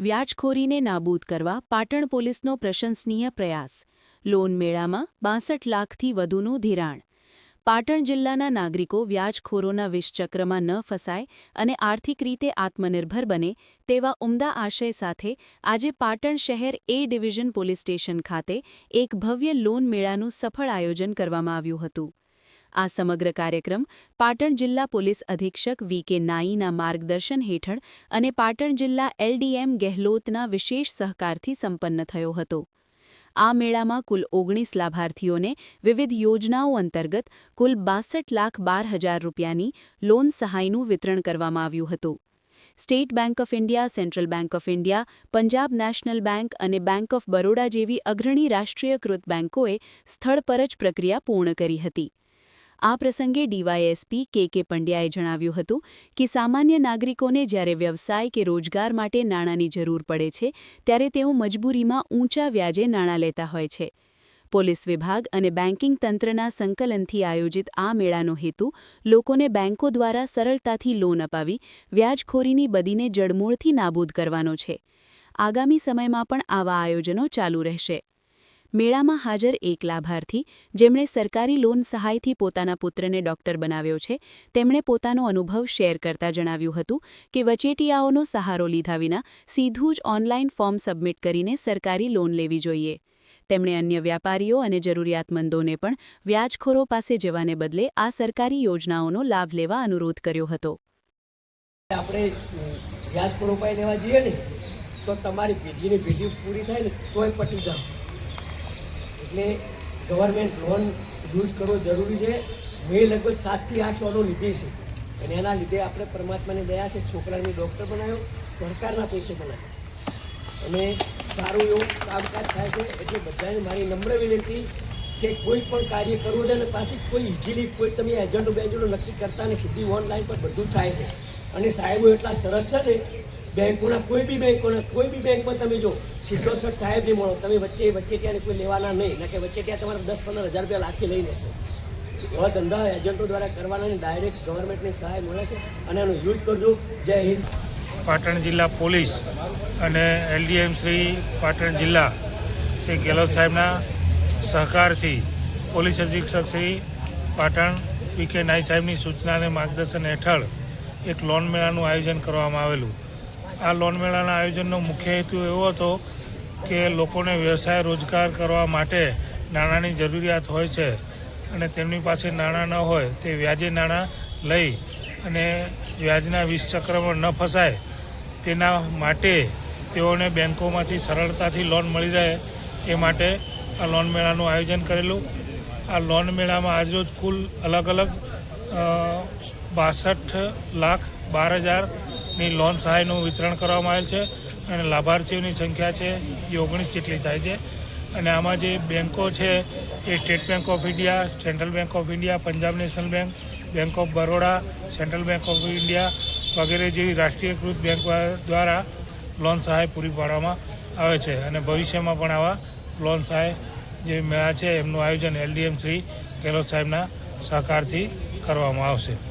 વ્યાજખોરીને નાબૂદ કરવા પાટણ પોલીસનો પ્રશંસનીય પ્રયાસ. લોન મેળામાં બાસઠ લાખથી વધુનું ધિરાણ. પાટણ જિલ્લાના નાગરિકો વ્યાજખોરોના વિષચક્રમાં ન ફસાય અને આર્થિક રીતે આત્મનિર્ભર બને તેવા ઉમદા આશય સાથે આજે પાટણ શહેર એ ડિવિઝન પોલીસ સ્ટેશન ખાતે એક ભવ્ય લોન મેળાનું સફળ આયોજન કરવામાં આવ્યું હતું. આ સમગ્ર કાર્યક્રમ પાટણ જિલ્લા પોલીસ અધિક્ષક વી કે નાઈના માર્ગદર્શન હેઠળ અને પાટણ જિલ્લા એલડીએમ ગેહલોતના વિશેષ સહકારથી સંપન્ન થયો હતો. આ મેળામાં કુલ ઓગણીસ લાભાર્થીઓને વિવિધ યોજનાઓ અંતર્ગત કુલ બાસઠ લાખ બાર હજાર રૂપિયાની લોન સહાયનું વિતરણ કરવામાં આવ્યું હતું. State Bank of India, Central Bank of India, Punjab National Bank અને બેંક ઓફ બરોડા જેવી અગ્રણી રાષ્ટ્રીયકૃત બેંકોએ સ્થળ પર જ પ્રક્રિયા પૂર્ણ કરી હતી. આ પ્રસંગે ડીવાયએસપી કે કે પંડ્યાએ જણાવ્યું હતું કે સામાન્ય નાગરિકોને જ્યારે વ્યવસાય કે રોજગાર માટે નાણાંની જરૂર પડે છે, ત્યારે તેઓ મજબૂરીમાં ઊંચા વ્યાજે નાણાં લેતા હોય છે. પોલીસ વિભાગ અને બેન્કિંગ તંત્રના સંકલનથી આયોજિત આ મેળાનો હેતુ લોકોને બેન્કો દ્વારા સરળતાથી લોન અપાવી, વ્યાજખોરીની બદીને જડમૂળથી નાબૂદ કરવાનો છે. આગામી સમયમાં પણ આવા આયોજનો ચાલુ રહેશે. મેળામાં હાજર એક લાભાર્થી, જેમણે સરકારી લોન સહાયથી પોતાના પુત્રને ડોક્ટર બનાવ્યો છે. તેમણે પોતાનો અનુભવ શેર કરતા જણાવ્યું હતું કે વચેટિયાઓનો સહારો લીધા વિના સીધું જ ઓનલાઈન ફોર્મ સબમિટ કરીને સરકારી લોન લેવી જોઈએ. તેમણે અન્ય વ્યાપારીઓ અને જરૂરિયાતમંદોને પણ વ્યાજખોરો પાસે જવાને બદલે આ સરકારી યોજનાઓનો લાભ લેવા અનુરોધ કર્યો હતો. આપણે વ્યાજખોરો પાસે લેવા જઈએ ને, તો તમારી પેઢીની પેઢી પૂરી થાય ને, તોય પટી જાવ એટલે ગવર્મેન્ટ લોન યુઝ કરવો જરૂરી છે. મેં લગભગ સાતથી આઠ લોનો લીધી છે. અને એના લીધે આપણે પરમાત્માની દયા છે, છોકરાને ડૉક્ટર બનાવ્યો, સરકારના પૈસે બનાવ્યો. અને સારું એવું કામકાજ થાય છે, એટલે બધાને મારી નમ્ર વિનંતી કે કોઈ પણ કાર્ય કરવું છે ને પાછી કોઈ ઇઝીલી કોઈ તમે એજન્ટો બેજન્ટો નક્કી કરતા ને સીધી ઓનલાઈન પર બધું થાય છે. અને સાહેબો એટલા સરસ છે ને બેંકોના કોઈ બી બેંકોના કોઈ બી બેંકમાં તમે જો સીધો સર સાહેબ નહીં મળો. તમે વચ્ચે વચ્ચે ત્યાં કોઈ લેવાના નહીં. ના કે વચ્ચે ત્યાં તમારે દસ પંદર હજાર રૂપિયા લાખી લઈ લેશે એવા ધંધા એજન્ટો દ્વારા કરવાના ડાયરેક્ટ ગવર્મેન્ટની સહાય મળે છે અને એનો યુઝ કરજો. જય હિન્દ. પાટણ જિલ્લા પોલીસ અને એલડીએમ શ્રી પાટણ જિલ્લા શ્રી ગેહલોત સાહેબના સહકારથી પોલીસ અધિક્ષક શ્રી પાટણ પી કે નાઈ સાહેબની સૂચના અને માર્ગદર્શન હેઠળ એક લોન મેળાનું આયોજન કરવામાં આવેલું. આ લોન મેળાના આયોજનનો મુખ્ય હેતુ એવો હતો કે લોકોને વ્યવસાય રોજગાર કરવા માટે નાણાંની જરૂરિયાત હોય છે અને તેમની પાસે નાણાં ન હોય તે વ્યાજે નાણાં લઈ અને વ્યાજના વીસ ચક્રમાં ન ફસાય તેના માટે તેઓને બેન્કોમાંથી સરળતાથી લોન મળી રહે એ માટે આ લોન મેળાનું આયોજન કરેલું. આ લોન મેળામાં આજરોજ કુલ અલગ અલગ બાસઠ લાખ બાર હજારની લોન સહાયનું વિતરણ કરવામાં આવેલ છે અને લાભાર્થીઓની સંખ્યા છે એ ઓગણીસ જેટલી થાય છે. અને આમાં જે બેન્કો છે એ State Bank of India, Central Bank of India, Punjab National Bank Bank of Baroda, Central Bank of India વગેરે જેવી રાષ્ટ્રીયકૃત બેંક દ્વારા લોન સહાય પૂરી પાડવામાં આવે છે. અને ભવિષ્યમાં પણ આવા લોન સહાય જે મેળા છે એમનું આયોજન એલડીએમ શ્રી ગેહલોત સાહેબના સહકારથી કરવામાં આવશે.